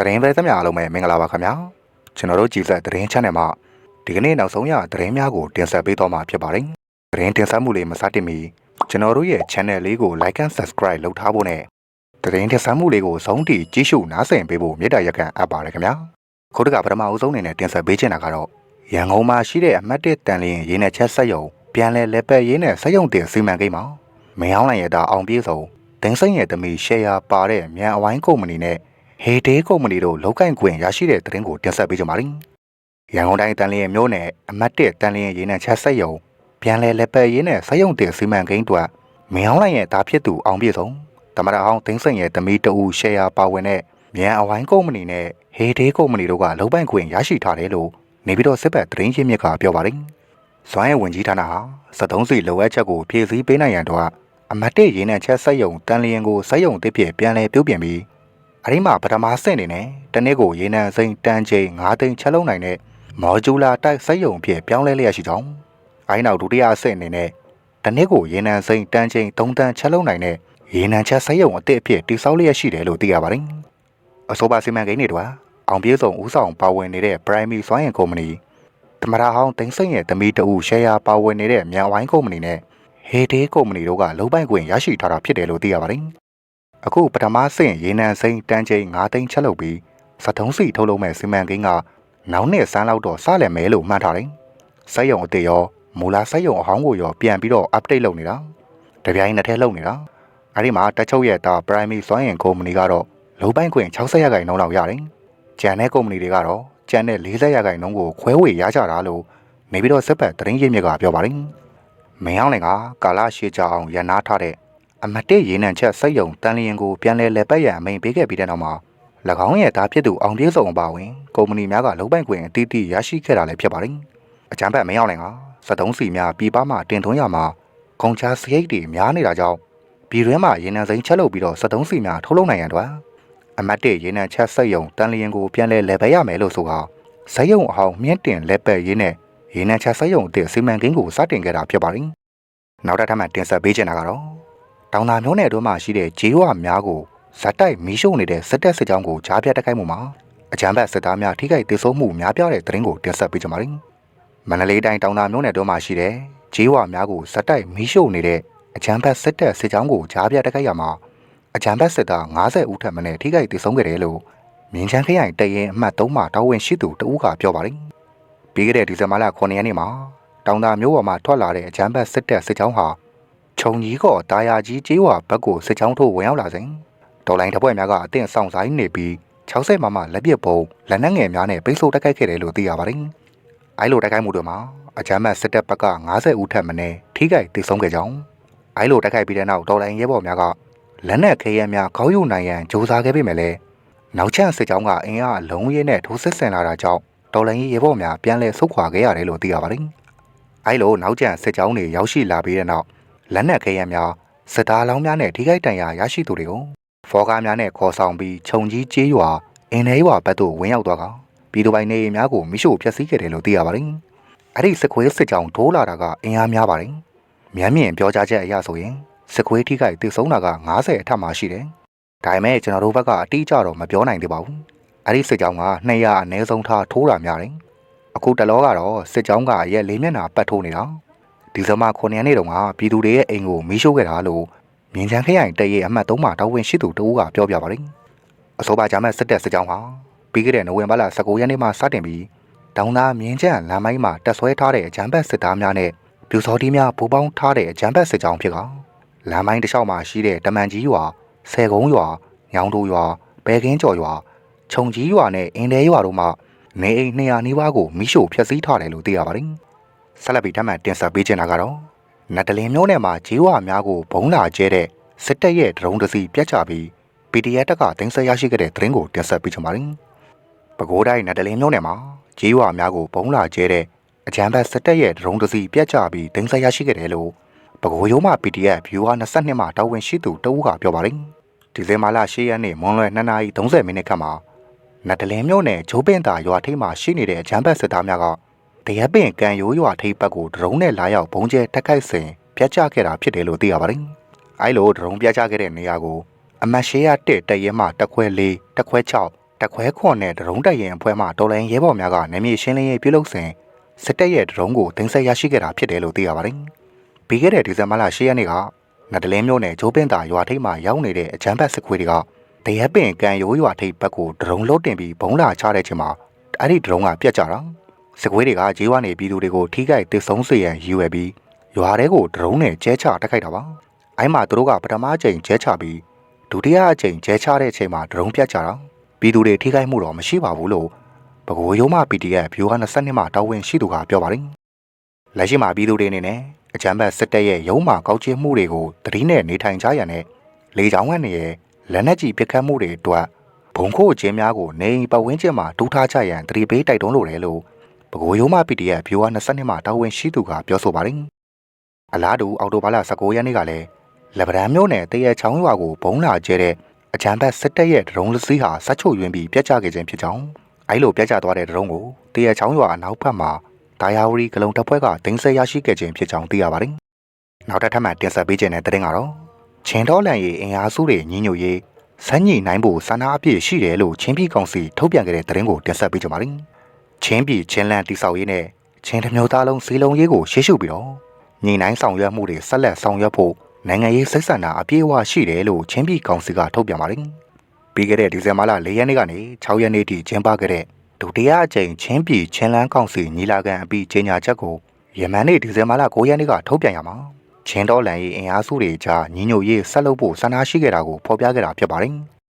တရင်ပဲသမျှအားလုံးပဲမင်္ဂလာပါခင်ဗျာကျွန်တော်တို့ကြည်ဆက်တရင် channel မှာဒီကနေ့နောက်ဆုံးရတရင်များကိုတင်ဆက်ပေးသွားမှာဖြစ်ပါတယ်တရင်တင်ဆက်မှုလေးမစတင်မီကျွန်တော်တို့ရဲ့ channel လေးကို like and subscribe လုပ်ထားဖို့နဲ့တရင်တင်ဆက်မှုလေးကိုဆုံးထိကြည့်ရှုနားဆင်ပေးဖို့မေတ္တာရက်ခံအပ်ပါတယ်ခင်ဗျာခုတကပထမအဦးဆုံးအနေနဲ့တင်ဆက်ပေးချင်တာကတော့ရန်ကုန်မှာရှိတဲ့အမတ်တစ်တန်လင်းရင်းနဲ့ချက်ဆက်ယုံပြန်လဲလက်ပတ်ရင်းနဲ့ဆက်ယုံတင်စီမံကိန်းမှာမင်းအောင်လိုင်ရတာအောင်ပြေဆုံးတင်းစိမ့်ရဲ့တမီ share ပါတဲ့မြန်အဝိုင်းကုမ္ပဏီနဲ့ ဟေဒေးကုမ္ပဏီတို့လောက်ကင်ခွင့်ရရှိတဲ့သတင်းကိုတင်ဆက်ပေးကြပါမယ်။ရန်ကုန်တိုင်းတန်လျင်မြို့နယ်အမတ်တစ်တန်လျင်ရေနံချက်ဆက်ယုံပြန်လည်လက်ပတ်ရင်းနဲ့စက်ယုံတင်စီမံကိန်းတို့မင်းအောင်လိုင်ရဲ့သားဖြစ်သူအောင်ပြည့်စုံတမရအောင်သိန်းစိန်ရဲ့တမီတူရှယ်ယာပါဝင်တဲ့မြန်အဝိုင်းကုမ္ပဏီနဲ့ဟေဒေးကုမ္ပဏီတို့ကလောက်ကင်ခွင့်ရရှိထားတယ်လို့နေပြီးတော့စစ်ပတ်သတင်းရင်းမြစ်ကပြောပါတယ်။ဇွမ်းရဲ့ဝင်ကြီးဌာနဟာ73စီလိုအပ်ချက်ကိုဖြည့်ဆည်းပေးနိုင်ရန်တော့အမတ်တစ်ရေနံချက်ဆက်ယုံတန်လျင်ကိုစက်ယုံတစ်ဖြစ်ပြန်လည်ပြုပြင်ပြီး အဲ့ဒီမှာပထမဆင့်နေနဲ့တနေ့ကိုရေနံစိမ့်တန်ချိန်9သိန်းချက်လုံးနိုင်တဲ့မော်ဂျူလာတိုက်စက်ယုံဖြစ်ပြောင်းလဲလျက်ရှိကြောင်းအဲ့ဒီနောက်ဒုတိယဆင့်အနေနဲ့တနေ့ကိုရေနံစိမ့်တန်ချိန်3တန်ချက်လုံးနိုင်တဲ့ရေနံချက်စက်ယုံအသစ်အဖြစ်တိစောက်လျက်ရှိတယ်လို့သိရပါတယ်အဆိုပါစီမံကိန်းတွေတော့အောင်ပြေဆုံးဦးဆောင်ပါဝင်နေတဲ့ Primary စွမ်းအင်ကုမ္ပဏီသမရဟောင်းတင်စိမ့်ရဲ့တမီတူရှယ်ယာပါဝင်နေတဲ့မြန်ဝိုင်းကုမ္ပဏီနဲ့ဟေဒေးကုမ္ပဏီတို့ကလုံပိုင်ခွင့်ရရှိထားတာဖြစ်တယ်လို့သိရပါတယ်။ အခုပထမဆင့်ရေနံစိမ်းတန်းချိန်9သိန်းချက်လုပ်ပြီးစတုံးစီထုတ်လုပ်မဲ့စီမံကိန်းကနောက်နှစ်ဆန်းလောက်တော့စလည်မယ်လို့မှတ်ထားတယ်။စက်ရုံအသေးရောမူလာစက်ရုံအဟောင်းကိုရောပြန်ပြီးတော့ update လုပ်နေတာ။တပြိုင်နက်တည်းလုပ်နေတာ။အဲဒီမှာတက်ချုပ်ရဲ့တာ primary စွမ်းအင်ကုမ္ပဏီကတော့လုံပိုင်ခွင့်60ရာခိုင်နှုန်းလောက်ရတယ်။ကျန်တဲ့ကုမ္ပဏီတွေကတော့ကျန်တဲ့40ရာခိုင်နှုန်းကိုခွဲဝေရကြတာလို့နေပြီးတော့စစ်ပတ်သတင်းရင်းမြစ်ကပြောပါတယ်။မင်းအောင်လင်ကကာလာရှေးကြအောင်ရန်နာထားတဲ့ အမတ်ရေနံချက်စိတ်ယုံတန်လျင်ကိုပြန်လဲလဲပတ်ရန်အမိန်ပေးခဲ့ပြီးတဲ့နောက်မှာ၎င်းရဲ့သားဖြစ်သူအောင်ပြေးစုံအပါဝင်ကုမ္ပဏီများကလုံပိုင်ခွင့်အတီးတီးရရှိခဲ့တာလည်းဖြစ်ပါတယ်။အကြံဖက်မင်းအောင်လင်ကစတုံးစီများပြည်ပမှတင်သွင်းရမှာကုန်ချစရိတ်တွေများနေတာကြောင့်ပြည်တွင်းမှာရေနံစိမ်းချက်လုပ်ပြီးတော့စတုံးစီများထုတ်လုပ်နိုင်ရန်အတွက်အမတ်ရေနံချက်စိတ်ယုံတန်လျင်ကိုပြန်လဲလဲပတ်ရမယ်လို့ဆိုဟာဇယုံအဟောင်းမြင့်တင်လက်ပတ်ရင်းနဲ့ရေနံချက်စက်ရုံအသစ်စီမံကိန်းကိုစတင်ခဲ့တာဖြစ်ပါတယ်။နောက်တစ်ထပ်မှတင်ဆက်ပေးချင်တာကတော့ တောင်သာမျိုးနယ်အတွင်းမှာရှိတဲ့ဂျေးဝများကိုဇက်တိုက်မီးရှို့နေတဲ့စစ်တပ်စစ်ကြောင်းကိုကြားပြတ်တိုက်ခိုက်မှုမှာအကြမ်းဖက်စစ်သားများထိခိုက်ဒေဆုံးမှုများပြားတဲ့သတင်းကိုတင်ဆက်ပေးကြပါမယ်။မန္တလေးတိုင်းတောင်သာမျိုးနယ်အတွင်းမှာရှိတဲ့ဂျေးဝများကိုဇက်တိုက်မီးရှို့နေတဲ့အကြမ်းဖက်စစ်တပ်စစ်ကြောင်းကိုကြားပြတ်တိုက်ခိုက်ရမှာအကြမ်းဖက်စစ်သား90ဦးထက်မနည်းထိခိုက်ဒေဆုံးခဲ့တယ်လို့မြင်းချမ်းခရိုင်တရင်အမှတ်3မှာတာဝန်ရှိသူတဦးကပြောပါတယ်။ပြီးခဲ့တဲ့ဒီဇင်ဘာလ9ရက်နေ့မှာတောင်သာမျိုးပေါ်မှာထွက်လာတဲ့အကြမ်းဖက်စစ်တပ်စစ်ကြောင်းဟာ ခြုံကြီးကောတာယာကြီးကျေးဝါဘက်ကိုစစ်ချောင်းထိုးဝင်ရောက်လာစဉ်ဒေါ်လိုင်းတပ်ဖွဲ့များကအသင့်ဆောင်ဆိုင်နေပြီး60မမလက်ပစ်ပုံလက်နက်ငယ်များနဲ့ပိတ်ဆို့တိုက်ခိုက်ခဲ့တယ်လို့သိရပါတယ်။အဲလိုတိုက်ခိုက်မှုတွေမှာအကြမ်းဖက်စစ်တပ်ဘက်က90ဦးထက်မနည်းထိခိုက်ဒေဆုံးခဲ့ကြောင်းအဲလိုတိုက်ခိုက်ပြီးတဲ့နောက်ဒေါ်လိုင်းရဲဘော်များကလက်နက်ခဲယမ်းများခေါင်းယူနိုင်ရန်ကြိုးစားခဲ့ပေမဲ့လည်းနောက်ချန်စစ်ကြောင်းကအင်အားအလုံးရဲနဲ့ထိုးစစ်ဆင်လာတာကြောင့်ဒေါ်လိုင်းရဲဘော်များပြန်လည်ဆုတ်ခွာခဲ့ရတယ်လို့သိရပါတယ်။အဲလိုနောက်ချန်စစ်ကြောင်းတွေရောက်ရှိလာပြီးတဲ့နောက် လက်နက်ခဲယမ်းများစစ်သားလောင်းများနဲ့ထိခိုက်ဒဏ်ရာရရှိသူတွေကိုဖော်ကားများနဲ့ခေါ်ဆောင်ပြီးခြုံကြီးကျေးရွာအင်းလေးရွာဘက်သို့ဝင်ရောက်သွားကပြည်သူပိုင်နေအိမ်များကိုမိရှို့ဖျက်ဆီးခဲ့တယ်လို့သိရပါတယ်။အဲ့ဒီစစ်ခွေးစစ်ကြောင်ထိုးလာတာကအင်အားများပါတယ်။မြမ်းမြင့်ပြောကြားချက်အရဆိုရင်စစ်ခွေးထိခိုက်တည်ဆုံးတာက90အထက်မှာရှိတယ်။ဒါပေမဲ့ကျွန်တော်တို့ဘက်ကအတိအကျတော့မပြောနိုင်သေးပါဘူး။အဲ့ဒီစစ်ကြောင်က200အနည်းဆုံးထားထိုးတာများတယ်။အခုတလောကတော့စစ်ကြောင်ကရက်လေးမျက်နှာပတ်ထိုးနေတာ။ ဒီဇင်ဘာ9ရက်နေ့တုန်းကပြည်သူတွေရဲ့အိမ်ကိုမီးရှို့ခဲ့တာလို့မြင်းချမ်းခရိုင်တရဲအမှတ်3မှာတောင်းဝင်ရှိသူတဦးကပြောပြပါတယ်။အဆိုပါဂျာမတ်စစ်တပ်စစ်ကြောင်းဟာပြီးခဲ့တဲ့နိုဝင်ဘာလ19ရက်နေ့မှာစတင်ပြီးတောင်သားမြင်းချမ်းလမ်းမိုင်းမှာတက်ဆွဲထားတဲ့အကြမ်းဖက်စစ်သားများနဲ့ပြူစော်တီးများပူပေါင်းထားတဲ့အကြမ်းဖက်စစ်ကြောင်းဖြစ်ကလမ်းမိုင်းတစ်လျှောက်မှာရှိတဲ့တမန်ကြီးရွာဆယ်ကုန်းရွာညောင်တူရွာဘဲကင်းကျော်ရွာခြုံကြီးရွာနဲ့အင်းတဲရွာတို့မှာနေအိမ်200နီးပါးကိုမိရှို့ဖျက်ဆီးထားတယ်လို့သိရပါတယ်။ ဆက်လက်ပြီးထပ်မံတင်ဆက်ပေးချင်တာကတော့နတ်တလင်းမျိုးနယ်မှာဂျေးဝါများကိုဘုံလာကျဲတဲ့စစ်တပ်ရဲ့ဒရုန်းတစီပြတ်ချပြီး PDF တက်ကတင်ဆက်ရရှိခဲ့တဲ့သတင်းကိုတင်ဆက်ပေးချင်ပါတယ်။ပဲခူးတိုင်းနတ်တလင်းမျိုးနယ်မှာဂျေးဝါများကိုဘုံလာကျဲတဲ့အကြမ်းဖက်စစ်တပ်ရဲ့ဒရုန်းတစီပြတ်ချပြီးတင်ဆက်ရရှိခဲ့တယ်လို့ပဲခူးရိုးမှ PDF viewer 22မှာတာဝန်ရှိသူတဦးကပြောပါတယ်။ဒီဇင်ဘာလ10ရက်နေ့မွန်းလွဲ2:30မိနစ်ခန့်မှာနတ်တလင်းမျိုးနယ်ဂျိုးပင်တာရွာထိပ်မှာရှိနေတဲ့အကြမ်းဖက်စစ်သားများက တရက်ပင်ကံရိုးရွာထိပ်ဘက်ကိုဒရုန်းနဲ့လာရောက်ဘုံကျဲတက်ခိုက်စဉ်ပြတ်ကျခဲ့တာဖြစ်တယ်လို့သိရပါတယ်။အဲလိုဒရုန်းပြတ်ကျခဲ့တဲ့နေရာကိုအမတ်ရှေးရ1တရဲမှတက်ခွဲ4တက်ခွဲ6တက်ခွဲခွန်နဲ့ဒရုန်းတိုက်ရင်အဖွဲ့မှတော်လိုင်းရဲဘော်များကနေမြေရှင်းလင်းရေးပြုလုပ်စဉ်စစ်တပ်ရဲ့ဒရုန်းကိုတင်ဆက်ရရှိခဲ့တာဖြစ်တယ်လို့သိရပါတယ်။ပြီးခဲ့တဲ့ဒီဇင်ဘာလ10ရက်နေ့ကနဒလင်းမြို့နယ်ဂျိုးပင်တာရွာထိပ်မှာရောက်နေတဲ့အချမ်းဘတ်စစ်ခွေးတွေကတရက်ပင်ကန်ရိုးရွာထိပ်ဘက်ကိုဒရုန်းလို့တင်ပြီးဘုံလာချတဲ့ချိန်မှာအဲ့ဒီဒရုန်းကပြတ်ကျတာ။ စစ်ခွေးတွေကဂျေးဝါနေပြည်သူတွေကိုထိခိုက်တစ်ဆုံးစေရန်ရည်ရွယ်ပြီးရွာထဲကိုဒရုန်းနဲ့ကျဲချတက်ခိုက်တာပါ။အဲ့မှာသူတို့ကပထမအကြိမ်ကျဲချပြီးဒုတိယအကြိမ်ကျဲချတဲ့အချိန်မှာဒရုန်းပြတ်ကျတာပြည်သူတွေထိခိုက်မှုတော့မရှိပါဘူးလို့ပဲခူးရုံးမ PDF ဗျူဟာ22မှာတာဝန်ရှိသူကပြောပါတယ်။လက်ရှိမှာပြည်သူတွေအနေနဲ့အကြမ်းဖက်စစ်တပ်ရဲ့ရုံးမှကောက်ကျစ်မှုတွေကိုတတိနဲ့နေထိုင်ကြရတဲ့လေကြောင်းကနေရဲ့လက်နက်ကြီးပစ်ခတ်မှုတွေအတွက်ဘုံခိုးခြင်းများကိုနေအိမ်ပတ်ဝန်းကျင်မှာဒူးထားကြရန်တတိပေးတိုက်တွန်းလိုတယ်လို့ ပဲခူးရုံးမ PDF ဗျူဟာ22မှာတာဝန်ရှိသူကပြောဆိုပါတယ်။အလားတူအော်တိုဘာလ19ရက်နေ့ကလည်းလက်ဗရန်မြို့နယ်တရက်ချောင်းရွာကိုဘုံလာကျဲတဲ့အကြံဘက်စစ်တပ်ရဲ့ဒရုန်းလစီးဟာဆက်ချုပ်ယွင်းပြီးပြက်ကျခဲ့ခြင်းဖြစ်ကြောင်းအဲလိုပြက်ကျသွားတဲ့ဒရုန်းကိုတရက်ချောင်းရွာအနောက်ဘက်မှာဒါယာဝရီဂလုံတပ်ဖွဲ့ကတင်းဆက်ရရှိခဲ့ခြင်းဖြစ်ကြောင်းသိရပါတယ်။နောက်တစ်ထပ်မှတင်ဆက်ပေးခြင်းတဲ့တဲ့တင်ကတော့ချင်းတော်လန်ရီအင်အားစုတွေညီညွတ်ရေးစမ်းညိနိုင်ဖို့စာနာအပြည့်ရှိတယ်လို့ချင်းပြည်ကောင်စီထုတ်ပြန်ခဲ့တဲ့တဲ့တင်ကိုတင်ဆက်ပေးကြပါမယ်။ ချင်းပြည်ချင်းလန်တိဆောက်ရေးနဲ့ချင်းတစ်မျိုးသားလုံးစီလုံးရေးကိုရှေ့ရှုပြီးတော့ညီနိုင်ဆောင်ရွက်မှုတွေဆက်လက်ဆောင်ရွက်ဖို့နိုင်ငံရေးစိတ်ဆန္ဒအပြည့်အဝရှိတယ်လို့ချင်းပြည်ကောင်စီကထုတ်ပြန်ပါတယ်။ပြီးခဲ့တဲ့ဒီဇင်ဘာလ၄ရက်နေ့ကနေ6ရက်နေ့ထိကျင်းပခဲ့တဲ့ဒုတိယအကြိမ်ချင်းပြည်ချင်းလန်းကောင်စီညီလာခံအပြီးကြေညာချက်ကိုယမန်နေ့ဒီဇင်ဘာလ9ရက်နေ့ကထုတ်ပြန်ရမှာချင်းတော်လန်ရေးအင်အားစုတွေကြားညီညွတ်ရေးဆက်လုပ်ဖို့ဆန္ဒရှိခဲ့တာကိုဖော်ပြခဲ့တာဖြစ်ပါတယ်။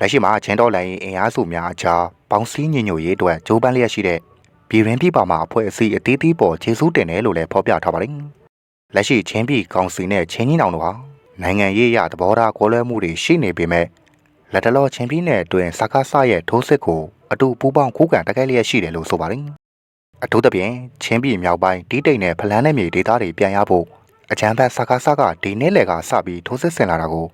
လက်ရှိမှာချင်းတော်လန်ရေးအင်အားစုများကြားပေါင်းစည်းညီညွတ်ရေးအတွက်ကြိုးပမ်းလျက်ရှိတဲ့ပြည်ရင်းပြည်ပမှာအဖွဲ့အစည်းအသီးသီးပေါ်ခြေစူးတင်တယ်လို့လည်းဖော်ပြထားပါတယ်။လက်ရှိချင်းပြည်ကောင်စီနဲ့ချင်းကြီးနောင်တို့ဟာနိုင်ငံရေးအရသဘောထားကွဲလွဲမှုတွေရှိနေပေမဲ့လက်တလောချင်းပြည်နယ်အတွင်းစကားဆရဲ့ထိုးစစ်ကိုအတူပူးပေါင်းခုခံတိုက်ခိုက်လျက်ရှိတယ်လို့ဆိုပါတယ်။အထူးသဖြင့်ချင်းပြည်မြောက်ပိုင်းတီးတိတ်နဲ့ဖလန်းနယ်မြေဒေသတွေပြန်ရဖို့အကြမ်းဖက်စကားဆကဒီနေ့လေကစပြီးထိုးစစ်ဆင်လာတာကို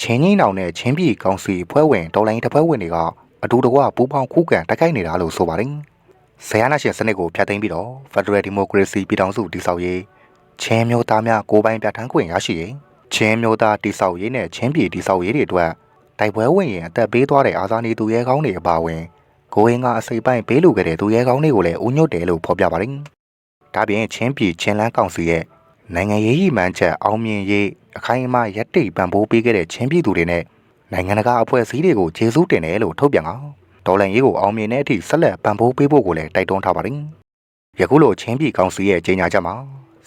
ချင်းကြီးနောင်နဲ့ချင်းပြည်ကောင်စီဖွဲ့ဝင်တော်လိုင်းတစ်ဖွဲ့ဝင်တွေကအတူတကွပူးပေါင်းခုခံတိုက်ခိုက်နေတာလို့ဆိုပါတယ်။ဆရာနာရှင်စနစ်ကိုဖျက်သိမ်းပြီးတော့ Federal Democracy ပြည်ထောင်စုတည်ဆောက်ရေးချင်းမျိုးသားများကိုယ်ပိုင်ပြဋ္ဌာန်းခွင့်ရရှိရေးချင်းမျိုးသားတည်ဆောက်ရေးနဲ့ချင်းပြည်တည်ဆောက်ရေးတွေအတွက်တိုက်ပွဲဝင်ရင်အသက်ပေးသွားတဲ့အာဇာနည်သူရဲကောင်းတွေအပါအဝင်ကိုရင်ကအစိပ်ပိုင်းပေးလိုခဲ့တဲ့သူရဲကောင်းတွေကိုလည်းဦးညွတ်တယ်လို့ဖော်ပြပါတယ်။ဒါပြင်ချင်းပြည်ချင်းလန်းကောင်စီရဲ့ နိုင်ငံရေးရည်မှန်းချက်အောင်မြင်ရေးအခိုင်အမာရက်တိတ်ပံ့ပိုးပေးခဲ့တဲ့ချင်းပြည်သူတွေနဲ့နိုင်ငံတကာအဖွဲ့အစည်းတွေကိုကျေးဇူးတင်တယ်လို့ထုတ်ပြန်အောင်ဒေါ်လာရေးကိုအောင်မြင်တဲ့အထိဆက်လက်ပံ့ပိုးပေးဖို့ကိုလည်းတိုက်တွန်းထားပါတယ်။ယခုလိုချင်းပြည်ကောင်စီရဲ့ကြေညာချက်မှာ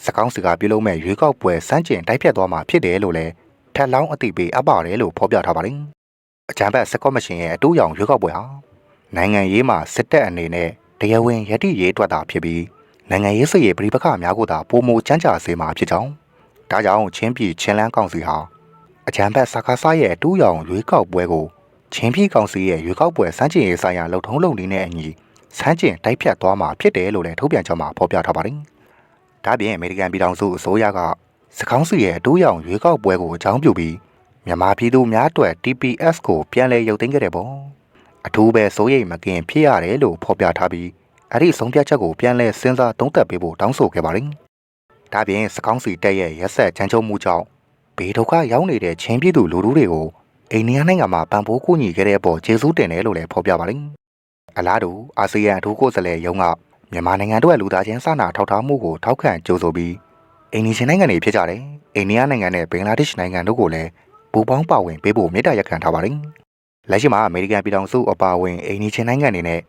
စကောင်းစကားပြုလုပ်မဲ့ရွေးကောက်ပွဲစမ်းကျင်တိုက်ဖြတ်သွားမှာဖြစ်တယ်လို့လည်းထက်လောင်းအသိပေးအပ်ပါတယ်လို့ဖော်ပြထားပါတယ်။အကြံဖက်စကော့မရှင်ရဲ့အတူရောင်ရွေးကောက်ပွဲဟာနိုင်ငံရေးမှာစစ်တပ်အနေနဲ့တရားဝင်ရည်တည်ရေးအတွက်သာဖြစ်ပြီး နိုင်ငံရေးစိတ်ရေးပြည်ပခများကိုသာပုံမချမ်းချစေမှာဖြစ်ကြောင်းဒါကြောင့်ချင်းပြည်ချင်းလန်းကောင်စီဟာအကြံဖက်စကားစားရဲ့အတူရောင်ရွေးကောက်ပွဲကိုချင်းပြည်ကောင်စီရဲ့ရွေးကောက်ပွဲစမ်းကျင်ရေးဆိုင်ရာလှုပ်ထုံးလုပ်နေတဲ့အညီစမ်းကျင်တိုက်ဖြတ်သွားမှာဖြစ်တယ်လို့လည်းထုတ်ပြန်ချက်မှာဖော်ပြထားပါတယ်။ဒါပြင်အမေရိကန်ပြည်ထောင်စုအစိုးရကစကောင်းစီရဲ့အတူရောင်ရွေးကောက်ပွဲကိုအကြောင်းပြုပြီးမြန်မာပြည်သူများအတွက် TPS ကိုပြန်လည်ရုပ်သိမ်းခဲ့တယ်ပေါ့အထူးပဲစိုးရိမ်မကင်ဖြစ်ရတယ်လို့ဖော်ပြထားပြီး အဲ့ဒီဆုံးဖြတ်ချက်ကိုပြန်လည်စဉ်းစားသုံးသပ်ပေးဖို့တောင်းဆိုခဲ့ပါတယ်။ဒါပြင်စကောင်းစီတက်ရဲ့ရက်ဆက်ချမ်းချုံမှုကြောင့်ဘေးဒုက္ခရောက်နေတဲ့ချင်းပြည်သူလူထုတွေကိုအိန္ဒိယနိုင်ငံမှာပံ့ပိုးကူညီခဲ့တဲ့အပေါ်ကျေးဇူးတင်တယ်လို့လည်းဖော်ပြပါတယ်။အလားတူအာဆီယံအထူးကိုယ်စားလှယ်ရုံးကမြန်မာနိုင်ငံတို့ရဲ့လူသားချင်းစာနာထောက်ထားမှုကိုထောက်ခံကြိုဆိုပြီးအိန္ဒိယနိုင်ငံတွေဖြစ်ကြတယ်။အိန္ဒိယနိုင်ငံနဲ့ဘင်္ဂလားဒေ့ရှ်နိုင်ငံတို့ကိုလည်းပူးပေါင်းပါဝင်ပေးဖို့မေတ္တာရပ်ခံထားပါတယ်။လက်ရှိမှာအမေရိကန်ပြည်ထောင်စုအပါအဝင်အိန္ဒိယနိုင်ငံတွေနဲ့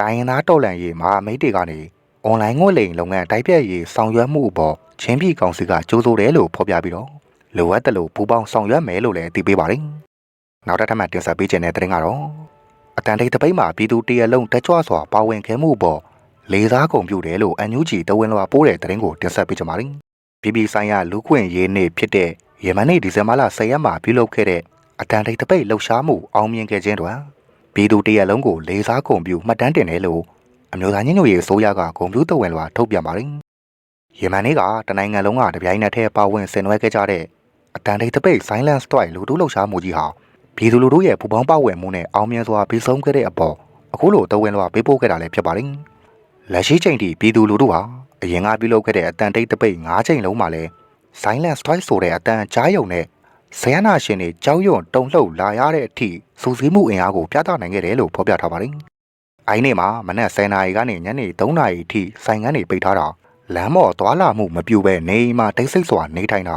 တိုင်းရင်းသားတော်လှန်ရေးမဟာမိတ်တွေကနေအွန်လိုင်းငွေလိမ်လုပ်ငန်းတိုက်ပြည့်ရေးဆောင်ရွက်မှုအပေါ်ချင်းပြည်ကောင်စီကကြိုးစိုးတယ်လို့ဖော်ပြပြီးတော့လိုအပ်တယ်လို့ပူးပေါင်းဆောင်ရွက်မယ်လို့လည်းအသိပေးပါတယ်။နောက်တစ်ထပ်မှတင်ဆက်ပေးခြင်းတဲ့တင်ကတော့အတန်တိတ်တပိတ်မှာပြည်သူတရလုံးတက်ကြွစွာပါဝင်ခဲ့မှုပေါ်လေးစားကုန်ပြုတယ်လို့အန်ယူဂျီတဝင်းလွှာပိုးတဲ့တင်ကိုတင်ဆက်ပေးကြပါမယ်။ပြည်ပြည်ဆိုင်ရာလူခွင့်ရေးနေ့ဖြစ်တဲ့ယမန်နေ့ဒီဇင်ဘာလ10ရက်မှာပြုလုပ်ခဲ့တဲ့အတန်တိတ်တပိတ်လှုပ်ရှားမှုအောင်မြင်ခဲ့ခြင်းတွင် ပြည်သူတရလုံးကိုလေးစားကုန်ပြုမှတ်တမ်းတင်တယ်လို့အမျိုးသားညီညွတ်ရေးအစိုးရကဂုဏ်ပြုတော်ဝင်လွှာထုတ်ပြန်ပါတယ်။ယမန်နေ့ကတနိုင်ငံလုံးကတပြိုင်နက်တည်းပါဝင်ဆင်နွှဲခဲ့ကြတဲ့အတန်တိတ်တပိတ် silence strike လူထုလှုပ်ရှားမှုကြီးဟာပြည်သူလူထုရဲ့ပူပေါင်းပါဝင်မှုနဲ့အောင်မြင်စွာပြီးဆုံးခဲ့တဲ့အပေါ်အခုလိုတော်ဝင်လွှာပေးပို့ခဲ့တာလည်းဖြစ်ပါတယ်။လက်ရှိချိန်ထိပြည်သူလူထုဟာအရင်ကပြုလုပ်ခဲ့တဲ့အတန်တိတ်တပိတ်၅ချိန်လုံးမှာလည်း silence strike ဆိုတဲ့အတန်ကြားယုံနဲ့ ဆယနာရှင်တွေကြောက်ရွံ့တုန်လှုပ်လာရတဲ့အထိစူးစီးမှုအင်အားကိုပြသနိုင်ခဲ့တယ်လို့ဖော်ပြထားပါတယ်။အိုင်းနေ့မှာမနက်10:00နာရီကနေညနေ3:00နာရီအထိဆိုင်ငန်းတွေပိတ်ထားတာလမ်းမော်သွာလာမှုမပြူပဲနေအိမ်မှာတိတ်ဆိတ်စွာနေထိုင်တာ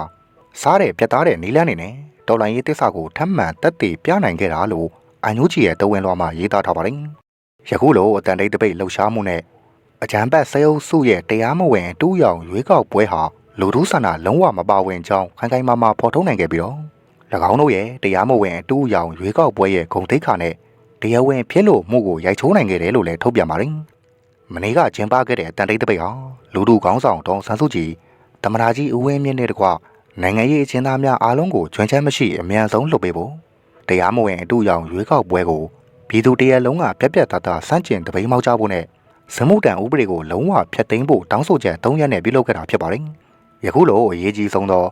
စားတဲ့ပြတ်သားတဲ့နီလန်းနေနဲ့တော်လိုင်းရေးတစ္ဆာကိုထပ်မံတက်တည်ပြနိုင်ခဲ့တာလို့အန်ယူဂျီရဲ့တဝင်းလွှာမှာရေးသားထားပါတယ်။ယခုလိုအတန်တိတ်တပိတ်လှုပ်ရှားမှုနဲ့အကြံပတ်ဆဲအုပ်စုရဲ့တရားမဝင်တူးရောင်ရွေးကောက်ပွဲဟာ လူထုဆန္ဒလုံးဝမပါဝင်ကြောင်းခိုင်ခိုင်မာမာဖော်ထုတ်နိုင်ခဲ့ပြီးတော့၎င်းတို့ရဲ့တရားမဝင်တူးရောင်ရွေးကောက်ပွဲရဲ့ဂုံတိတ်ခါနဲ့တရားဝင်ဖြစ်လို့မှုကိုရိုက်ချိုးနိုင်ခဲ့တယ်လို့လည်းထုတ်ပြန်ပါတယ်။မနေ့ကကျင်းပခဲ့တဲ့အတန်တိတ်တပိတ်ဟာလူထုကောင်းဆောင်တောင်ဆန်းစုကြည်တမနာကြီးဦးဝင်းမြင့်နဲ့တကွနိုင်ငံရေးအကျဉ်းသားများအားလုံးကိုကျွမ်းချမ်းမရှိအမြန်ဆုံးလှုပ်ပေးဖို့တရားမဝင်အတူရောင်ရွေးကောက်ပွဲကိုပြည်သူတရက်လုံးကပြက်ပြက်သားသားစန့်ကျင်တပိတ်မောက်ကြဖို့နဲ့စမှုတန်ဥပဒေကိုလုံးဝဖျက်သိမ်းဖို့တောင်းဆိုချက်၃ရက်နဲ့ပြုလုပ်ခဲ့တာဖြစ်ပါတယ်။ ယခုလိုအရေးကြီးဆုံးသော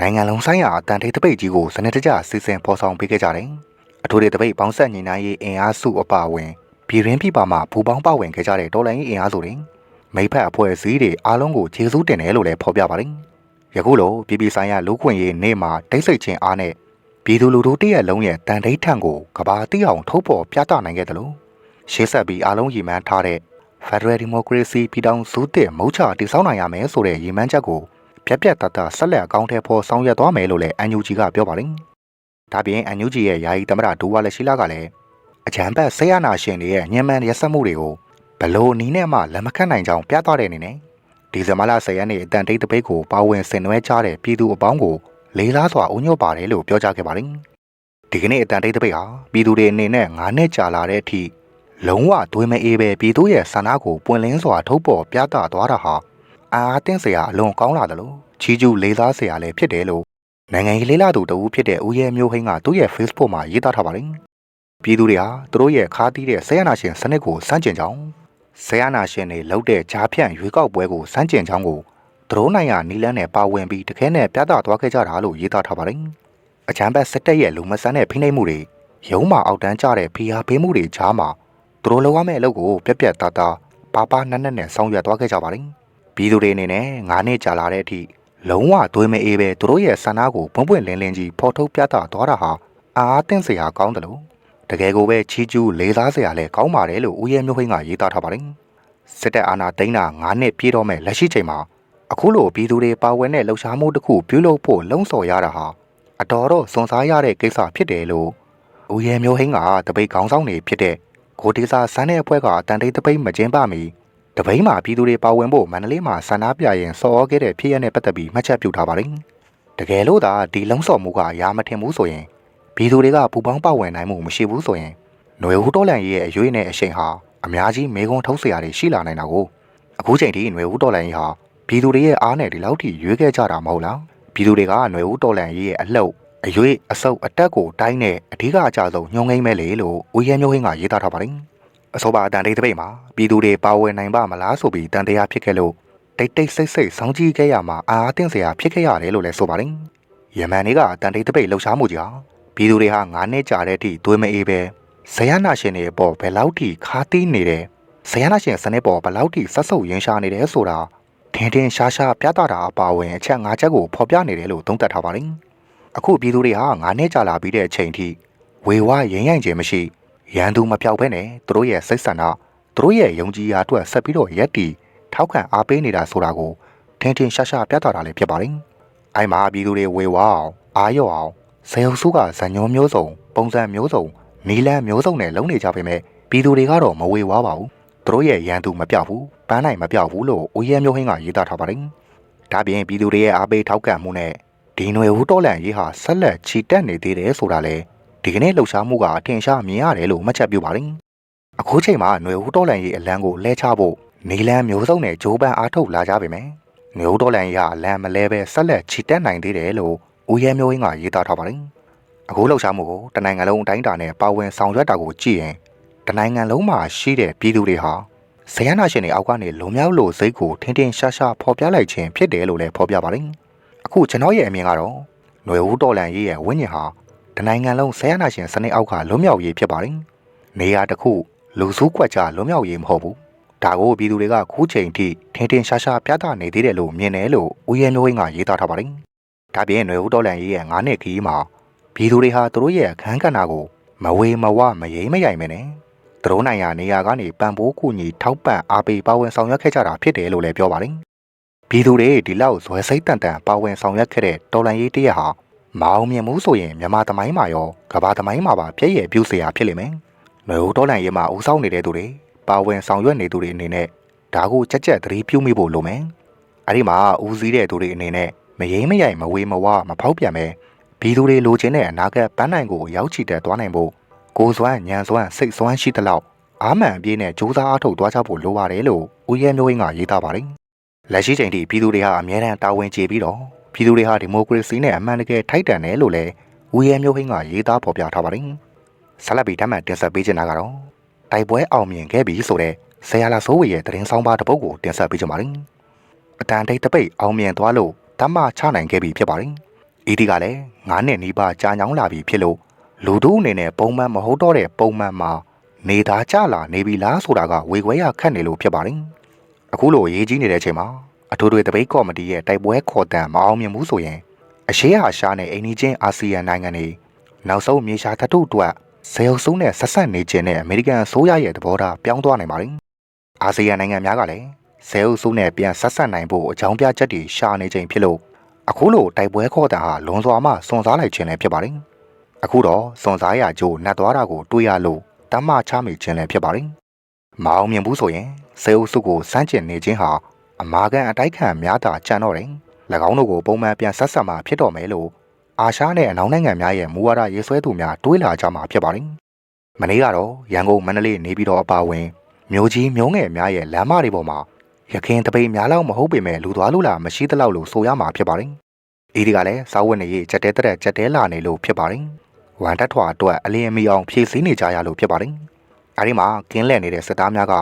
နိုင်ငံလုံးဆိုင်ရာအတန်ထိပ်တပိတ်ကြီးကိုစနစ်တကျစီစဉ်ဖော်ဆောင်ပေးခဲ့ကြတယ်။အထူးတပိတ်ပေါင်းဆက်ညီနိုင်ရေးအင်အားစုအပါအဝင်ပြည်ရင်းပြည်ပါမှဘူပေါင်းပါဝင်ခဲ့ကြတဲ့တော်လိုင်းရေးအင်အားစုတွေမိဖက်အဖွဲ့အစည်းတွေအားလုံးကိုကျေးဇူးတင်တယ်လို့လည်းဖော်ပြပါတယ်။ယခုလိုပြည်ပြည်ဆိုင်ရာလူခွင့်ရေးနေ့မှာတိတ်ဆိတ်ခြင်းအားနဲ့ပြည်သူလူထုတရက်လုံးရဲ့တန်ထိတ်ထန့်ကိုကဘာတိအောင်ထုတ်ဖော်ပြသနိုင်ခဲ့တယ်လို့ရှေ့ဆက်ပြီးအားလုံးရည်မှန်းထားတဲ့ Federal Democracy ပြည်ထောင်စုတည်မုတ်ချတည်ဆောက်နိုင်ရမယ်ဆိုတဲ့ရည်မှန်းချက်ကို ပြက်ပြက်တတဆက်လက်အကောင့်ထဲပေါ်ဆောင်ရွက်သွားမယ်လို့လည်း NUG ကပြောပါတယ်။ဒါပြင် NUG ရဲ့ယာယီသမ္မတဒူဝါလက်ရှိလာကလည်းအကြံဖက်ဆေးရနာရှင်တွေရဲ့ညှဉ်းပန်းရက်စက်မှုတွေကိုဘလို့နီးနဲ့မှလက်မခတ်နိုင်ကြောင်းပြသတဲ့အနေနဲ့ဒီဇင်ဘာလ10ရက်နေ့အတန်တိတ်တပိတ်ကိုပါဝင်ဆင်နွှဲကြတဲ့ပြည်သူအပေါင်းကိုလေးလားစွာအုံညွတ်ပါတယ်လို့ပြောကြားခဲ့ပါတယ်။ဒီကနေ့အတန်တိတ်တပိတ်ဟာပြည်သူတွေအနေနဲ့9နှစ်ကြာလာတဲ့အထိလုံးဝသွေးမအေးပဲပြည်သူရဲ့ဆန္ဒကိုပွင့်လင်းစွာထုတ်ပေါ်ပြသသွားတာဟာ အာအားတင်းစရာအလွန်ကောင်းလာတယ်လို့ချီးကျူးလေးစားစရာလည်းဖြစ်တယ်လို့နိုင်ငံရေးလေးလာသူတဦးဖြစ်တဲ့ဦးရဲမျိုးဟိန်းကသူ့ရဲ့ Facebook မှာရေးသားထားပါတယ်။ပြည်သူတွေဟာသူတို့ရဲ့ခါးသီးတဲ့ဆဲရနာရှင်စနစ်ကိုစန့်ကျင်ကြောင်းဆဲရနာရှင်တွေလှုပ်တဲ့ကြားဖြန့်ရွေးကောက်ပွဲကိုစန့်ကျင်ကြောင်းကိုသူတို့နိုင်ရာနီလန်းနဲ့ပါဝင်ပြီးတခဲနဲ့ပြသသွားခဲ့ကြတာလို့ရေးသားထားပါတယ်။အချမ်းဘက်စစ်တပ်ရဲ့လူမဆန်းတဲ့ဖိနှိပ်မှုတွေရုံးမာအောက်တန်းကြတဲ့ဖိအားပေးမှုတွေကြားမှာသူတို့လုပ်ရမယ့်အလုပ်ကိုပြက်ပြက်သားသားပါပါနက်နက်နဲ့ဆောင်ရွက်သွားခဲ့ကြပါတယ်။ ပြည်သူတွေအနေနဲ့၅နှစ်ကြာလာတဲ့အထိလုံးဝသွေးမအေးပဲသူတို့ရဲ့ဆန္ဒကိုပွန့်ပွန့်လင်းလင်းကြီးဖော်ထုတ်ပြသသွားတာဟာအာအသင့်စရာကောင်းတယ်လို့တကယ်ကိုပဲချီးကျူးလေးစားစရာလည်းကောင်းပါတယ်လို့ဦးရဲမျိုးဟိန်းကရေးသားထားပါတယ်။စစ်တပ်အာဏာသိမ်းတာ၅နှစ်ပြည့်တော့မဲ့လက်ရှိချိန်မှာအခုလိုပြည်သူတွေပါဝင်တဲ့လှုပ်ရှားမှုတစ်ခုပြုလုပ်ဖို့လှုံ့ဆော်ရတာဟာအတော်တော့စွန်စားရတဲ့ကိစ္စဖြစ်တယ်လို့ဦးရဲမျိုးဟိန်းကတပိတ်ခေါင်းဆောင်နေဖြစ်တဲ့ကိုဒေစာစန်းတဲ့အဖွဲ့ကအတန်တိတ်တပိတ်မကျင်းပမီ တပိတ်မှာပြည်သူတွေပါဝင်ဖို့မန္တလေးမှာဆန္ဒပြရင်စော်ခဲ့တဲ့ဖြစ်ရတဲ့ပတ်သက်ပြီးမှတ်ချက်ပြုထားပါတယ်။တကယ်လို့သာဒီလုံဆော်မှုကအရာမထင်ဘူးဆိုရင်ပြည်သူတွေကပူပေါင်းပါဝင်နိုင်မှုမရှိဘူးဆိုရင်ຫນွေဦးတော်လန်ရဲ့အရွေးနဲ့အရှိန်ဟာအများကြီးမေကုံထုတ်เสียရရှိလာနိုင်တာကိုအခုချိန်ထိຫນွေဦးတော်လန်ကြီးဟာပြည်သူတွေရဲ့အားနဲ့ဒီလောက်ထိရွေးခဲ့ကြတာမဟုတ်လားပြည်သူတွေကຫນွေဦးတော်လန်ကြီးရဲ့အလှုပ်အရွေးအဆုပ်အတက်ကိုတိုင်းနဲ့အဓိကအကြဆုံးညှုံငိမ့်မဲ့လေလို့ဦးရဲမျိုးဟင်းကရေးသားထားပါတယ် အစောပါအတန်တိတ်တပိတ်မှာပြည်သူတွေပါဝင်နိုင်ပါမလားဆိုပြီးတန်တရားဖြစ်ခဲ့လို့တိတ်တိတ်ဆိတ်ဆိတ်ဆောင်းကြီးခဲ့ရမှာအာအသင့်စရာဖြစ်ခဲ့ရတယ်လို့လည်းဆိုပါတယ်ယမန်တွေကတန်တိတ်တပိတ်လှုပ်ရှားမှုကြောင့်ပြည်သူတွေဟာ9နှစ်ကြာတဲ့အထိသွေးမအေးပဲဇယနာရှင်တွေပေါ်ဘယ်လောက်ထိခါတီးနေတယ်ဇယနာရှင်စနစ်ပေါ်ဘယ်လောက်ထိဆက်ဆုပ်ရင်းရှားနေတယ်ဆိုတာထင်းထင်းရှားရှားပြသတာအပါဝင်အချက်၅ချက်ကိုဖော်ပြနေတယ်လို့သုံးသပ်ထားပါတယ်အခုပြည်သူတွေဟာ9နှစ်ကြာလာပြီးတဲ့အချိန်ထိဝေဝရင်ရိုင်ခြင်းမရှိ ရန်သူမပြောက်ဘဲနဲ့သူတို့ရဲ့စိတ်ဆန္ဒသူတို့ရဲ့ယုံကြည်ရာအတွက်ဆက်ပြီးတော့ရက်တီထောက်ခံအားပေးနေတာဆိုတာကိုထင်းထင်းရှားရှားပြသတာလည်းဖြစ်ပါတယ်။အိုင်မှာပြည်သူတွေဝေဝအောင်အားရော့အောင်ဇယုံစုကဇညုံမျိုးစုံ ပုံစံမျိုးစုံနီလန်းမျိုးစုံနဲ့လုံးနေကြပေမဲ့ပြည်သူတွေကတော့မဝေဝါပါဘူး။သူတို့ရဲ့ရန်သူမပြောက်ဘူးပန်းနိုင်မပြောက်ဘူးလို့ဦးရဲမျိုးဟင်းကရေးသားထားပါတယ်။ဒါပြင်ပြည်သူတွေရဲ့အားပေးထောက်ခံမှုနဲ့ဒီຫນွေဦးတော်လန်ရေးဟာဆက်လက်ချီတက်နေသေးတယ်ဆိုတာလေ ဒီကနေ့လှုပ်ရှားမှုကအထင်ရှားမြင်ရတယ်လို့မှတ်ချက်ပြုပါတယ်။အခုချိန်မှာຫນွေဦးတော်လန်ရေးအလံကိုလဲချဖို့နေလန်းမျိုးစုံနဲ့ဂျိုးပန်းအားထုတ်လာကြပေမဲ့ຫນွေဦးတော်လန်ရေးဟာအလံမလဲပဲဆက်လက်ချီတက်နိုင်သေးတယ်လို့ဦးရဲမျိုးရင်းကရေးသားထားပါတယ်။အခုလှုပ်ရှားမှုကိုတနိုင်ငံလုံးအတိုင်းအတာနဲ့ပါဝင်ဆောင်ရွက်တာကိုကြည့်ရင်တနိုင်ငံလုံးမှာရှိတဲ့ပြည်သူတွေဟာဇယနာရှင်တွေအောက်ကနေလုံမြောက်လို့စိတ်ကိုထင်းထင်းရှားရှားဖော်ပြလိုက်ခြင်းဖြစ်တယ်လို့လည်းဖော်ပြပါတယ်။အခုကျွန်တော်ရဲ့အမြင်ကတော့ຫນွေဦးတော်လန်ရေးရဲ့ဝိညာဉ်ဟာ တနိုင်ငံလုံးဆဲရနာရှင်စနစ်အောက်ကလွတ်မြောက်ရေးဖြစ်ပါတယ်။နေရာတစ်ခုလူစုကွက်ကြလွတ်မြောက်ရေးမဟုတ်ဘူး။ဒါကိုပြည်သူတွေကခုချိန်ထိထင်းထင်းရှားရှားပြသနေသေးတယ်လို့မြင်တယ်လို့ဦးရဲမျိုးဝင်းကရေးသားထားပါတယ်။ဒါပြင်ຫນွေဦးတော်လန်ရေးရဲ့9နှစ်ခီးမှာပြည်သူတွေဟာသူတို့ရဲ့အခန်းကဏ္ဍကိုမဝေမဝမရိမ့်မရိုင်မနဲ့သူတို့နိုင်ရာနေရာကနေပံ့ပိုးကူညီထောက်ပံ့အားပေးပါဝင်ဆောင်ရွက်ခဲ့ကြတာဖြစ်တယ်လို့လည်းပြောပါတယ်ပြည်သူတွေဒီလောက်ဇွဲစိတ်တန်တန်ပါဝင်ဆောင်ရွက်ခဲ့တဲ့တော်လန်ရေးတရဟာ မအောင်မြင်မှုဆိုရင်မြန်မာသမိုင်းမှာရောကမ္ဘာသမိုင်းမှာပါပြည့်ရပြုစရာဖြစ်လိမ့်မယ်ຫນွေဦးတော်လန်ရေးမှာဦးဆောင်နေတဲ့သူတွေပါဝင်ဆောင်ရွက်နေသူတွေအနေနဲ့ဒါကိုကြက်ကြက်သတိပြုမိဖို့လိုမယ်အဲ့ဒီမှာဦးစီးတဲ့သူတွေအနေနဲ့မရိမ့်မရိုင်မဝေမဝမဖောက်ပြန်ပဲပြည်သူတွေလိုချင်တဲ့အနာဂတ်ပန်းနိုင်ကိုရောက်ချီတက်သွားနိုင်ဖို့ကိုယ်စွမ်းညံစွမ်းစိတ်စွမ်းရှိသလောက်အာမှန်အပြည့်နဲ့စူးစမ်းအားထုတ်သွားကြဖို့လိုပါတယ်လို့ဦးရဲမျိုးရင်းကရေးသားပါတယ်။လက်ရှိချိန်ထိပြည်သူတွေဟာအများအားတာဝန်ကျေပြီးတော့ ပြည်သူတွေဟာဒီမိုကရေစီနဲ့အမှန်တကယ်ထိုက်တန်တယ်လို့လည်းဦးရဲမျိုးဟင်းကရေးသားဖော်ပြထားပါတယ်။ဆက်လက်ပြီးဓာတ်မှန်တင်ဆက်ပေးချင်တာကတော့တိုက်ပွဲအောင်မြင်ခဲ့ပြီဆိုတဲ့ဆရာလာစိုးဝေရဲ့သတင်းဆောင်ပါတစ်ပုဒ်ကိုတင်ဆက်ပေးချင်ပါတယ်။အတန်တိတ်တပိတ်အောင်မြင်သွားလို့တမချနိုင်ခဲ့ပြီဖြစ်ပါတယ်။ဤဒီကလည်း9နှစ်နီးပါးကြာညောင်းလာပြီဖြစ်လို့လူတို့အနေနဲ့ပုံမှန်မဟုတ်တော့တဲ့ပုံမှန်မှာနေသားကြလာနေပြီလားဆိုတာကဝေခွဲရခက်နေလို့ဖြစ်ပါတယ်။အခုလိုရေးကြီးနေတဲ့အချိန်မှာ အထူးတွေတပိတ်ကော်မတီရဲ့တိုက်ပွဲခေါ်တမ်းမအောင်မြင်ဘူးဆိုရင်အရှေ့ဟာရှားနဲ့အိန္ဒိချင်းအာဆီယံနိုင်ငံတွေနောက်ဆုံးမြေရှားသတ္တုအတွက်ဇေယုစုနဲ့ဆက်ဆက်နေခြင်းနဲ့အမေရိကန်အစိုးရရဲ့သဘောထားပြောင်းသွားနိုင်ပါတယ်။အာဆီယံနိုင်ငံများကလည်းဇေယုစုနဲ့ပြန်ဆက်ဆက်နိုင်ဖို့အကြောင်းပြချက်တွေရှာနေခြင်းဖြစ်လို့အခုလိုတိုက်ပွဲခေါ်တမ်းဟာလွန်စွာမှစွန့်စားလိုက်ခြင်းလည်းဖြစ်ပါတယ်။အခုတော့စွန့်စားရကြိုးနှက်သွားတာကိုတွေးရလို့တမ်းမချမိခြင်းလည်းဖြစ်ပါတယ်။မအောင်မြင်ဘူးဆိုရင်စေအုပ်စုကိုစမ်းကျင်နေခြင်းဟာ အမာကန်အတိုက်ခံများတာကြံတော့တယ်။၎င်းတို့ကိုပုံမှန်ပြန်ဆက်ဆက်မှဖြစ်တော့မယ်လို့အာရှနဲ့အနောက်နိုင်ငံများရဲ့မူဝါဒရေးဆွဲသူများတွေးလာကြမှာဖြစ်ပါတယ်။မနေ့ကတော့ရန်ကုန်မန္တလေးနေပြည်တော်အပါအဝင်မြို့ကြီးမြို့ငယ်များရဲ့လမ်းမတွေပေါ်မှာရခင်တပိတ်များလောက်မဟုတ်ပေမဲ့လူသွားလူလာမရှိသလောက်လို့ဆိုရမှာဖြစ်ပါတယ်။ဒီဒီကလည်းစာဝတ်နေရေးကြက်တဲတဲ့ကြက်တဲလာနေလို့ဖြစ်ပါတယ်။ဝမ်တက်ထွာအတွက်အလင်းအမီအောင်ဖြည့်ဆည်းနေကြရလို့ဖြစ်ပါတယ်။အဲဒီမှာကင်းလှည့်နေတဲ့စစ်သားများက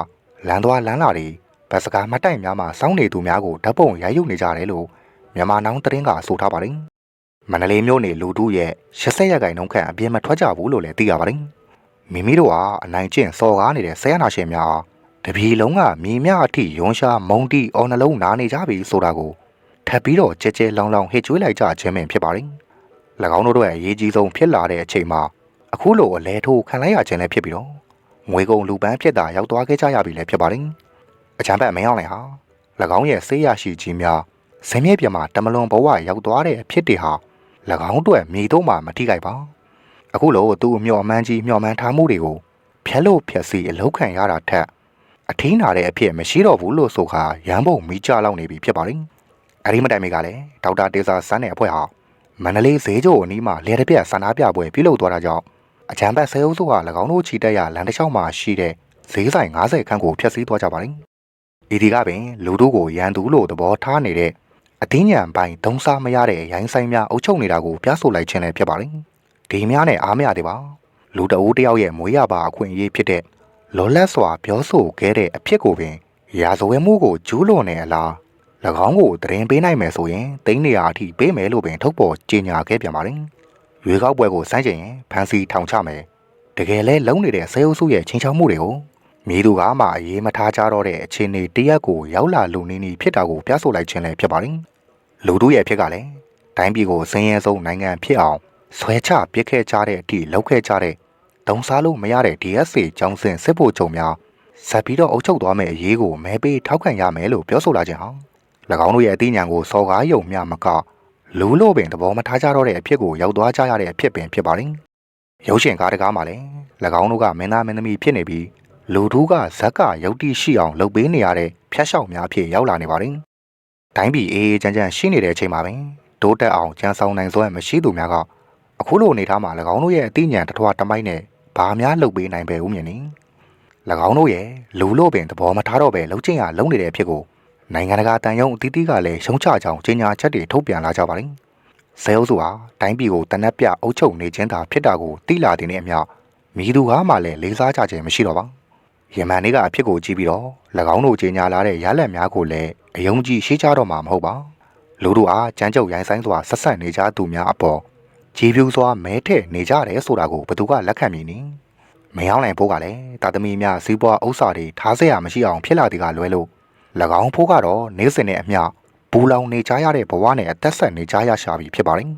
လမ်းသွားလမ်းလာတွေ ဗတ်စကားမတိုင်များမှာစောင်းနေသူများကိုဓာတ်ပုံရိုက်ယူနေကြတယ်လို့မြန်မာနောင်သတင်းကဆိုထားပါတယ်။မန္တလေးမြို့နေလူထုရဲ့80ရာခိုင်နှုန်းခန့်အပြင်းမထွက်ကြဘူးလို့လည်းသိရပါတယ်။မိမိတို့ဟာအနိုင်ကျင့်စော်ကားနေတဲ့ဆရာနာရှင်များတပြည်လုံးကမြေမြအထိရုံရှားမုံတီအော်နှလုံးနားနေကြပြီဆိုတာကိုထပ်ပြီးတော့ကြဲကြဲလောင်လောင်ဟစ်ကြွေးလိုက်ကြခြင်းပင်ဖြစ်ပါတယ်။၎င်းတို့ရဲ့အရေးကြီးဆုံးဖြစ်လာတဲ့အချိန်မှာအခုလိုအလဲထိုးခံလိုက်ရခြင်းလည်းဖြစ်ပြီးတော့ငွေကုန်လူပန်းဖြစ်တာရောက်သွားခဲ့ကြရပြီလည်းဖြစ်ပါတယ်။ အချမ်းဘက်မင်းအောင်လည်းဟာ၎င်းရဲ့ဆေးရရှိခြင်းများဇင်းမြဲပြမှာတမလွန်ဘဝရောက်သွားတဲ့အဖြစ်တွေဟာ၎င်းတို့မြေတို့မှမထိခိုက်ပါ။အခုလိုသူ့အမျှော်မှန်းကြီးမျှော်မှန်းထားမှုတွေကိုဖျက်လို့ဖျက်စီအလောက်ခံရတာထက်အထင်းနာတဲ့အဖြစ်မရှိတော့ဘူးလို့ဆိုခါရန်ပုံမိကြလောက်နေပြီဖြစ်ပါတယ်။အဲဒီမတိုင်မီကလည်းဒေါက်တာတေဇာစန်းတဲ့အဖွဲ့ဟာမန္တလေးဈေးကျိုအနီးမှာလေတပြက်ဆန္ဒပြပွဲပြုလုပ်သွားတာကြောင့်အကြံဘက်ဆဲအုပ်စုက၎င်းတို့ချီတက်ရလမ်းတစ်လျှောက်မှာရှိတဲ့ဈေးဆိုင်90ခန်းကိုဖျက်ဆီးသွားကြပါတယ်။ ဤဒီကပင်လူတို့ကိုရန်သူလို့သဘောထားနေတဲ့အတင်းညံပိုင်းဒုံစားမရတဲ့ရိုင်းဆိုင်များအုပ်ချုပ်နေတာကိုပြဆိုလိုက်ခြင်းလည်းဖြစ်ပါတယ်။ဒီများနဲ့အားမရသေးပါ။လူတအူးတယောက်ရဲ့မွေးရပါအခွင့်အရေးဖြစ်တဲ့လောလတ်စွာပြောဆိုခဲ့တဲ့အဖြစ်ကိုပင်ရာဇဝဲမှုကိုကျူးလွန်နေအလား၎င်းကိုတရင်ပေးနိုင်မယ်ဆိုရင်တိန်းနေရာအထိပေးမယ်လို့ပင်ထုတ်ပေါ်ကြေညာခဲ့ပြန်ပါတယ်။ရွေးကောက်ပွဲကိုစမ်းကြင်ရင်ဖန်စီထောင်ချမယ်။တကယ်လဲလုံနေတဲ့ဆေးအုပ်စုရဲ့ချင်းချောက်မှုတွေကို မြေသူကမှအေးမထားကြတော့တဲ့အခြေအနေတရက်ကိုရောက်လာလူနေနေဖြစ်တာကိုပြဆိုလိုက်ခြင်းလည်းဖြစ်ပါတယ်။လူတို့ရဲ့ဖြစ်ကလည်းတိုင်းပြည်ကိုစင်းရဲဆုံးနိုင်ငံဖြစ်အောင်ဆွဲချပစ်ခဲ့ကြတဲ့အထိလောက်ခဲ့ကြတဲ့ဒုံစားလို့မရတဲ့ DSA ကျောင်းစဉ်စစ်ဖို့ချုပ်များဆက်ပြီးတော့အုပ်ချုပ်သွားမယ့်အရေးကိုမဲပေးထောက်ခံရမယ်လို့ပြောဆိုလာခြင်းဟာ၎င်းတို့ရဲ့အသိဉာဏ်ကိုစော်ကားယုံမျှမကလူလို့ပင်သဘောမထားကြတော့တဲ့အဖြစ်ကိုရောက်သွားကြရတဲ့အဖြစ်ပင်ဖြစ်ပါတယ်။ရုပ်ရှင်ကားတကားမှာလည်း၎င်းတို့ကမင်းသားမင်းသမီးဖြစ်နေပြီး လူထူးကဇက်ကရုပ်တိရှိအောင်လုပ်ပေးနေရတဲ့ဖျက်လျှောက်များဖြစ်ရောက်လာနေပါတယ်။တိုင်းပြည်အေးအေးချမ်းချမ်းရှိနေတဲ့အချိန်မှာပင်ဒိုးတက်အောင်ကြံဆောင်နိုင်စွမ်းမရှိသူများကအခုလိုအနေထားမှာ၎င်းတို့ရဲ့အသိဉာဏ်တထွားတမိုက်နဲ့ဘာများလုပ်ပေးနိုင်ပဲဦးမြင်နေ၎င်းတို့ရဲ့လူလို့ပင်သဘောမထားတော့ပဲလှုပ်ချင်ရလုံးနေတဲ့အဖြစ်ကိုနိုင်ငံတကာတန်ယုံအသီးသီးကလည်းရှုံချကြောင်းကြေညာချက်တွေထုတ်ပြန်လာကြပါလိမ့်။ဇဲအုပ်စုဟာတိုင်းပြည်ကိုတနက်ပြအုပ်ချုပ်နေခြင်းသာဖြစ်တာကိုသိလာတဲ့အမျှမိသူဟာမှလည်းလေးစားကြခြင်းမရှိတော့ပါ။ ယမန်လေးကအဖြစ်ကိုကြည့်ပြီးတော့၎င်းတို့ကြီးညာလာတဲ့ရလက်များကိုလည်းအယုံကြည်ရှိကြတော့မှာမဟုတ်ပါလူတို့အားကြမ်းကြုတ်ရိုင်းဆိုင်စွာဆက်ဆက်နေကြသူများအပေါ်ခြေပြူစွာမဲထည့်နေကြတယ်ဆိုတာကိုဘသူကလက်ခံမည်နည်းမယောင်းနိုင်ဖို့ကလည်းတာသမီများစီးပွားဥစ္စာတွေထားစရာမရှိအောင်ဖြစ်လာတယ်ကလွဲလို့၎င်းဖို့ကတော့နေစဉ်နဲ့အမျှဘူလောင်နေကြရတဲ့ဘဝနဲ့အသက်ဆက်နေကြရရှာပြီဖြစ်ပါတယ်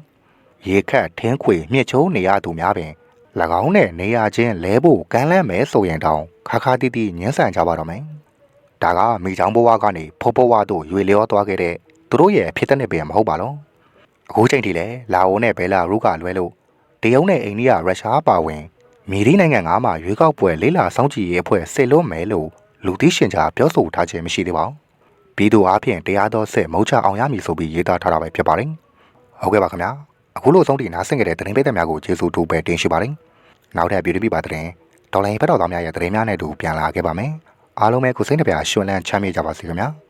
ရေခတ်ထင်းခွေမြစ်ချုံနေရသူများပင်၎င်းနဲ့နေရချင်းလဲဖို့ကမ်းလှမ်းမယ်ဆိုရင်တောင် ခါခါတီးတီးညှင်းဆန်ကြပါတော့မယ်။ဒါကမိချောင်းဘဝကနေဖောဘဝတို့ရွေလျောသွားခဲ့တဲ့သူတို့ရဲ့ဖြစ်တဲ့နေပင်မဟုတ်ပါလို့။အခုချိန်ထိလည်းလာအိုနဲ့ဘဲလာရုကလွဲလို့တရုတ်နဲ့အိန္ဒိယရုရှားပါဝင်မီဒီနိုင်ငံကမှရွေးကောက်ပွဲလေးလာစောင့်ကြည့်ရေးအဖွဲ့ဆစ်လွတ်မယ်လို့လူသိရှင်ကြားပြောဆိုထားခြင်းမရှိသေးပါဘူး။ပြည်သူအပြင်တရားတော်ဆက်မုတ်ချအောင်ရမည်ဆိုပြီးရေးသားထားတာပဲဖြစ်ပါတယ်။ဟုတ်ကဲ့ပါခင်ဗျာ။အခုလိုဆုံးထိနားဆင်ကြတဲ့သတင်းပေးသက်များကိုကျေးဇူးတူပဲတင်ရှိပါတယ်။နောက်ထပ် beauty ပါသတင်း ဒေါ်လာရင်ဖက်တော်သားများရဲ့သတင်းများနဲ့အတူပြန်လာခဲ့ပါမယ်။အားလုံးပဲကိုစိတ်နှပြရှင်လန်းချမ်းမြေ့ကြပါစေခင်ဗျာ။